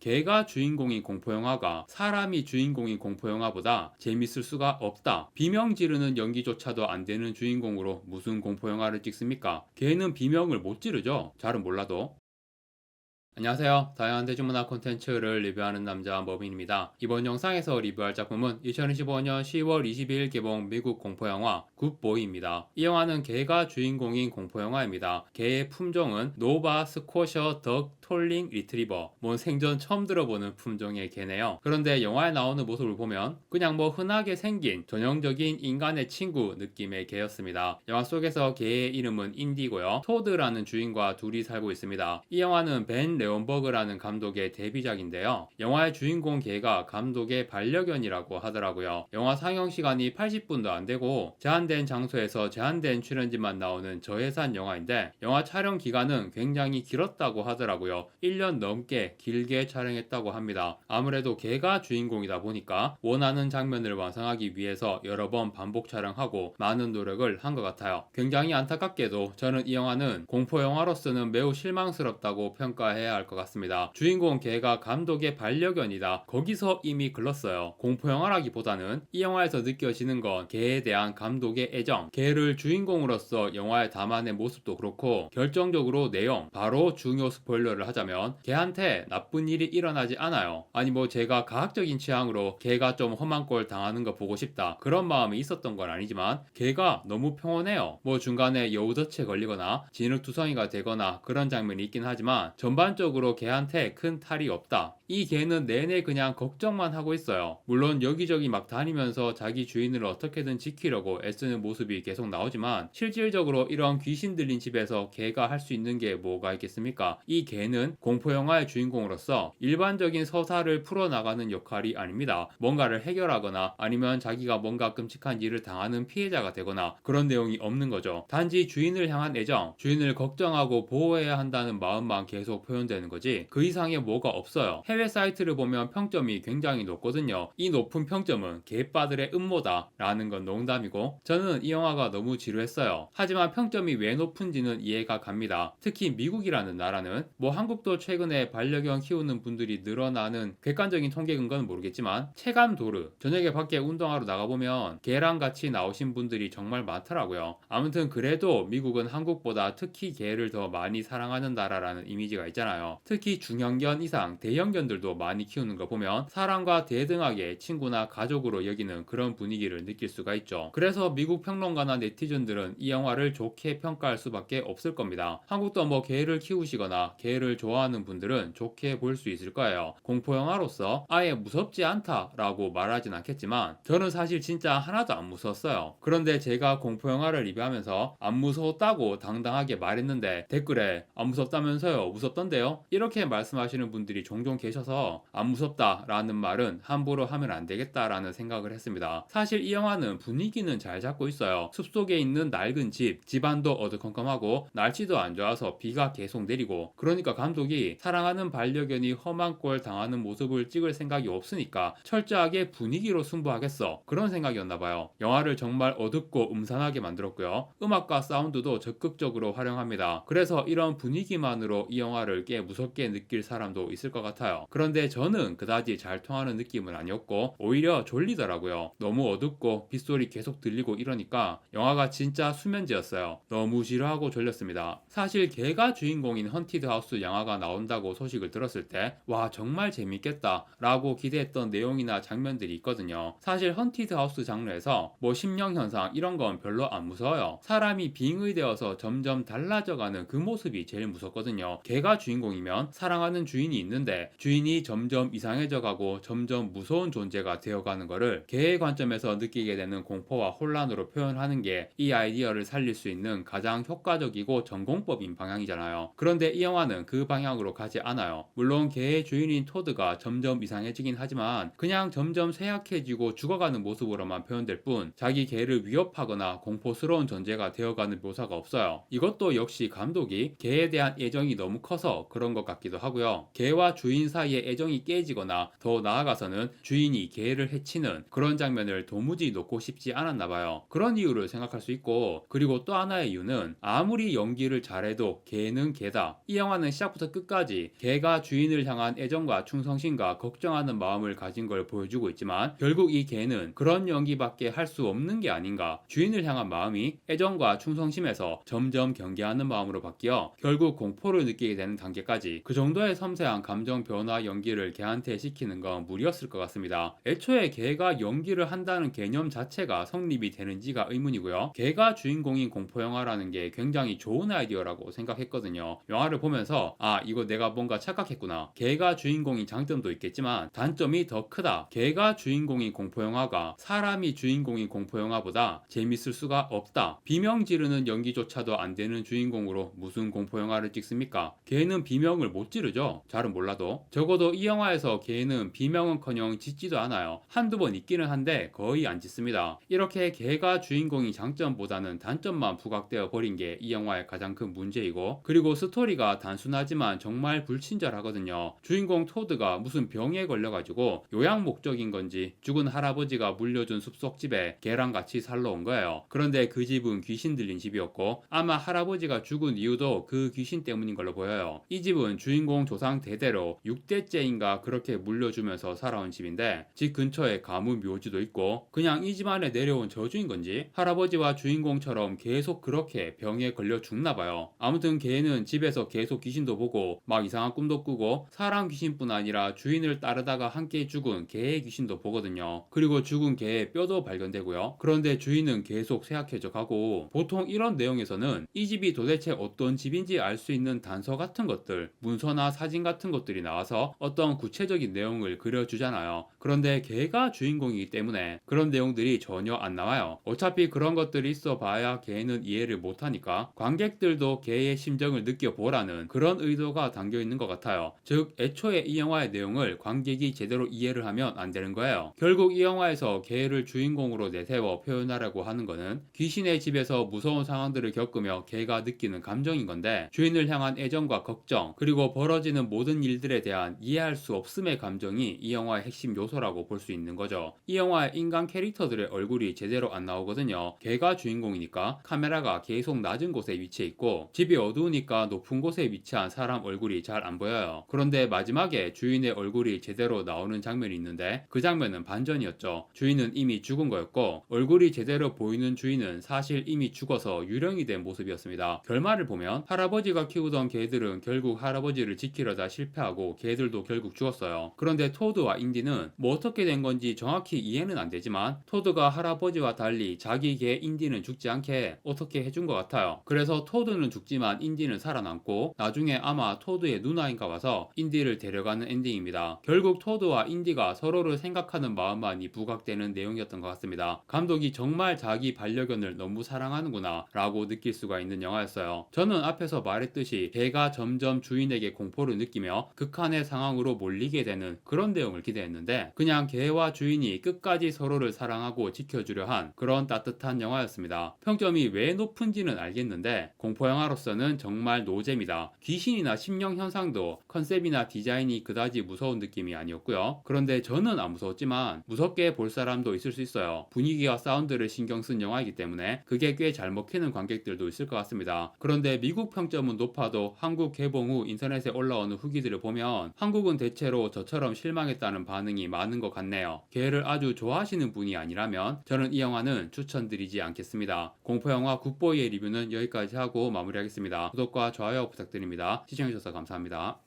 개가 주인공인 공포영화가 사람이 주인공인 공포영화보다 재밌을 수가 없다. 비명 지르는 연기조차도 안 되는 주인공으로 무슨 공포영화를 찍습니까? 개는 비명을 못 지르죠. 잘은 몰라도. 안녕하세요. 다양한 대중문화 콘텐츠를 리뷰하는 남자 머빈입니다. 이번 영상에서 리뷰할 작품은 2025년 10월 22일 개봉 미국 공포영화 굿보이입니다. 이 영화는 개가 주인공인 공포영화입니다. 개의 품종은 노바 스코셔 덕 톨링 리트리버. 뭔 생전 처음 들어보는 품종의 개네요. 그런데 영화에 나오는 모습을 보면 그냥 뭐 흔하게 생긴 전형적인 인간의 친구 느낌의 개였습니다. 영화 속에서 개의 이름은 인디고요. 토드라는 주인과 둘이 살고 있습니다. 이 영화는 벤 레온버그라는 감독의 데뷔작인데요. 영화의 주인공 개가 감독의 반려견이라고 하더라고요. 영화 상영 시간이 80분도 안 되고 제한된 장소에서 제한된 출연진만 나오는 저예산 영화인데 영화 촬영 기간은 굉장히 길었다고 하더라고요. 1년 넘게 길게 촬영했다고 합니다. 아무래도 개가 주인공이다 보니까 원하는 장면을 완성하기 위해서 여러 번 반복 촬영하고 많은 노력을 한 것 같아요. 굉장히 안타깝게도 저는 이 영화는 공포 영화로서는 매우 실망스럽다고 평가해야 할 것 같습니다. 주인공 개가 감독의 반려견이다. 거기서 이미 글렀어요. 공포 영화라기보다는 이 영화에서 느껴지는 건 개에 대한 감독의 애정, 개를 주인공으로서 영화에 담아낸 모습도 그렇고 결정적으로 내용, 바로 중요 스포일러를 하자면 개한테 나쁜 일이 일어나지 않아요. 아니 뭐 제가 과학적인 취향으로 개가 좀 험한 꼴 당하는 거 보고 싶다. 그런 마음이 있었던 건 아니지만 개가 너무 평온해요. 뭐 중간에 여우덫에 걸리거나 진흙투성이가 되거나 그런 장면이 있긴 하지만 전반적으로 개한테 큰 탈이 없다. 이 개는 내내 그냥 걱정만 하고 있어요. 물론 여기저기 막 다니면서 자기 주인을 어떻게든 지키려고 애쓰는 모습이 계속 나오지만 실질적으로 이런 귀신 들린 집에서 개가 할 수 있는 게 뭐가 있겠습니까? 이 개는 공포 영화의 주인공으로서 일반적인 서사를 풀어나가는 역할이 아닙니다. 뭔가를 해결하거나 아니면 자기가 뭔가 끔찍한 일을 당하는 피해자가 되거나 그런 내용이 없는 거죠. 단지 주인을 향한 애정, 주인을 걱정하고 보호해야 한다는 마음만 계속 표현되는 거지 그 이상의 뭐가 없어요. 해외 사이트를 보면 평점이 굉장히 높거든요. 이 높은 평점은 개빠들의 음모다 라는 건 농담이고 저는 이 영화가 너무 지루했어요. 하지만 평점이 왜 높은지는 이해가 갑니다. 특히 미국이라는 나라는 뭐 한국 도 최근에 반려견 키우는 분들이 늘어나는 객관적인 통계 근거는 모르겠지만 체감 도르 저녁에 밖에 운동하러 나가보면 개랑 같이 나오신 분들이 정말 많더라고요. 아무튼 그래도 미국은 한국보다 특히 개를 더 많이 사랑하는 나라라는 이미지가 있잖아요. 특히 중형견 이상 대형견들도 많이 키우는 거 보면 사람과 대등하게 친구나 가족으로 여기는 그런 분위기를 느낄 수가 있죠. 그래서 미국 평론가나 네티즌들은 이 영화를 좋게 평가할 수밖에 없을 겁니다. 한국도 뭐 개를 키우시거나 개를 좋아하는 분들은 좋게 볼 수 있을 거예요. 공포 영화로서 아예 무섭지 않다라고 말하진 않겠지만 저는 사실 진짜 하나도 안 무서웠어요. 그런데 제가 공포 영화를 리뷰하면서 안 무서웠다고 당당하게 말했는데 댓글에 안 무섭다면서요? 무섭던데요? 이렇게 말씀하시는 분들이 종종 계셔서 안 무섭다라는 말은 함부로 하면 안 되겠다라는 생각을 했습니다. 사실 이 영화는 분위기는 잘 잡고 있어요. 숲속에 있는 낡은 집, 집안도 어두컴컴하고 날씨도 안 좋아서 비가 계속 내리고 그러니까 감독이 사랑하는 반려견이 험한 꼴 당하는 모습을 찍을 생각이 없으니까 철저하게 분위기로 승부하겠어 그런 생각이었나 봐요. 영화를 정말 어둡고 음산하게 만들었고요. 음악과 사운드도 적극적으로 활용합니다. 그래서 이런 분위기만으로 이 영화를 꽤 무섭게 느낄 사람도 있을 것 같아요. 그런데 저는 그다지 잘 통하는 느낌은 아니었고 오히려 졸리더라고요. 너무 어둡고 빗소리 계속 들리고 이러니까 영화가 진짜 수면제였어요. 너무 지루하고 졸렸습니다. 사실 개가 주인공인 헌티드 하우스 영화가 나온다고 소식을 들었을 때 와 정말 재밌겠다 라고 기대했던 내용이나 장면들이 있거든요. 사실 헌티드 하우스 장르에서 뭐 심령 현상 이런 건 별로 안 무서워요. 사람이 빙의 되어서 점점 달라져가는 그 모습이 제일 무섭거든요. 개가 주인공이면 사랑하는 주인이 있는데 주인이 점점 이상해져가고 점점 무서운 존재가 되어가는 거를 개의 관점에서 느끼게 되는 공포와 혼란으로 표현하는 게 이 아이디어를 살릴 수 있는 가장 효과적이고 전공법인 방향이잖아요. 그런데 이 영화는 그 방향으로 가지 않아요. 물론 개의 주인인 토드가 점점 이상해지긴 하지만 그냥 점점 쇠약해지고 죽어가는 모습으로만 표현될 뿐 자기 개를 위협하거나 공포스러운 존재가 되어가는 묘사가 없어요. 이것도 역시 감독이 개에 대한 애정이 너무 커서 그런 것 같기도 하고요. 개와 주인 사이의 애정이 깨지거나 더 나아가서는 주인이 개를 해치는 그런 장면을 도무지 놓고 싶지 않았나 봐요. 그런 이유를 생각할 수 있고 그리고 또 하나의 이유는 아무리 연기를 잘해도 개는 개다. 이 영화는 시작 시작부터 끝까지 개가 주인을 향한 애정과 충성심과 걱정하는 마음을 가진 걸 보여주고 있지만 결국 이 개는 그런 연기밖에 할 수 없는 게 아닌가 주인을 향한 마음이 애정과 충성심에서 점점 경계하는 마음으로 바뀌어 결국 공포를 느끼게 되는 단계까지 그 정도의 섬세한 감정 변화 연기를 개한테 시키는 건 무리였을 것 같습니다. 애초에 개가 연기를 한다는 개념 자체가 성립이 되는지가 의문이고요. 개가 주인공인 공포 영화라는 게 굉장히 좋은 아이디어라고 생각했거든요. 영화를 보면서 아 이거 내가 뭔가 착각했구나. 개가 주인공인 장점도 있겠지만 단점이 더 크다. 개가 주인공인 공포 영화가 사람이 주인공인 공포 영화보다 재밌을 수가 없다. 비명 지르는 연기조차도 안 되는 주인공으로 무슨 공포 영화를 찍습니까? 개는 비명을 못 지르죠. 잘은 몰라도 적어도 이 영화에서 개는 비명은커녕 짖지도 않아요. 한두 번 있기는 한데 거의 안 짖습니다. 이렇게 개가 주인공인 장점보다는 단점만 부각되어 버린 게 이 영화의 가장 큰 문제이고 그리고 스토리가 단순하지 만 정말 불친절하거든요. 주인공 토드가 무슨 병에 걸려가지고 요양 목적인 건지 죽은 할아버지가 물려준 숲속집에 개랑 같이 살러 온 거예요. 그런데 그 집은 귀신 들린 집이었고 아마 할아버지가 죽은 이유도 그 귀신 때문인 걸로 보여요. 이 집은 주인공 조상 대대로 6대째인가 그렇게 물려주면서 살아온 집인데 집 근처에 가문 묘지도 있고 그냥 이 집안에 내려온 저주인 건지 할아버지와 주인공처럼 계속 그렇게 병에 걸려 죽나 봐요. 아무튼 개는 집에서 계속 귀신도 보고 막 이상한 꿈도 꾸고 사람 귀신뿐 아니라 주인을 따르다가 함께 죽은 개의 귀신도 보거든요. 그리고 죽은 개의 뼈도 발견되고요. 그런데 주인은 계속 쇠약해져 가고 보통 이런 내용에서는 이 집이 도대체 어떤 집인지 알 수 있는 단서 같은 것들, 문서나 사진 같은 것들이 나와서 어떤 구체적인 내용을 그려주잖아요. 그런데 개가 주인공이기 때문에 그런 내용들이 전혀 안 나와요. 어차피 그런 것들이 있어 봐야 개는 이해를 못하니까 관객들도 개의 심정을 느껴보라는 그런 의도가 담겨 있는 것 같아요. 즉, 애초에 이 영화의 내용을 관객이 제대로 이해를 하면 안 되는 거예요. 결국 이 영화에서 개를 주인공으로 내세워 표현하려고 하는 거는 귀신의 집에서 무서운 상황들을 겪으며 개가 느끼는 감정인 건데 주인을 향한 애정과 걱정 그리고 벌어지는 모든 일들에 대한 이해할 수 없음의 감정이 이 영화의 핵심 요소라고 볼 수 있는 거죠. 이 영화의 인간 캐릭터들의 얼굴이 제대로 안 나오거든요. 개가 주인공이니까 카메라가 계속 낮은 곳에 위치해 있고 집이 어두우니까 높은 곳에 위치한 사람 얼굴이 잘 안 보여요. 그런데 마지막에 주인의 얼굴이 제대로 나오는 장면이 있는데 그 장면은 반전이었죠. 주인은 이미 죽은 거였고 얼굴이 제대로 보이는 주인은 사실 이미 죽어서 유령이 된 모습이었습니다. 결말을 보면 할아버지가 키우던 개들은 결국 할아버지를 지키려다 실패하고 개들도 결국 죽었어요. 그런데 토드와 인디는 뭐 어떻게 된 건지 정확히 이해는 안 되지만 토드가 할아버지와 달리 자기 개 인디는 죽지 않게 어떻게 해준 것 같아요. 그래서 토드는 죽지만 인디는 살아남고 나중에 아마 토드의 누나인가 봐서 인디를 데려가는 엔딩입니다. 결국 토드와 인디가 서로를 생각하는 마음만이 부각되는 내용이었던 것 같습니다. 감독이 정말 자기 반려견을 너무 사랑하는구나 라고 느낄 수가 있는 영화였어요. 저는 앞에서 말했듯이 개가 점점 주인에게 공포를 느끼며 극한의 상황으로 몰리게 되는 그런 내용을 기대했는데 그냥 개와 주인이 끝까지 서로를 사랑하고 지켜주려 한 그런 따뜻한 영화였습니다. 평점이 왜 높은지는 알겠는데 공포 영화로서는 정말 노잼이다. 귀신이나 심령 현상도 컨셉이나 디자인이 그다지 무서운 느낌이 아니었고요. 그런데 저는 안 무서웠지만 무섭게 볼 사람도 있을 수 있어요. 분위기와 사운드를 신경 쓴 영화이기 때문에 그게 꽤 잘 먹히는 관객들도 있을 것 같습니다. 그런데 미국 평점은 높아도 한국 개봉 후 인터넷에 올라오는 후기들을 보면 한국은 대체로 저처럼 실망했다는 반응이 많은 것 같네요. 개를 아주 좋아하시는 분이 아니라면 저는 이 영화는 추천드리지 않겠습니다. 공포 영화 굿보이의 리뷰는 여기까지 하고 마무리하겠습니다. 구독과 좋아요 부탁드립니다. 시청해주셔서 감사합니다.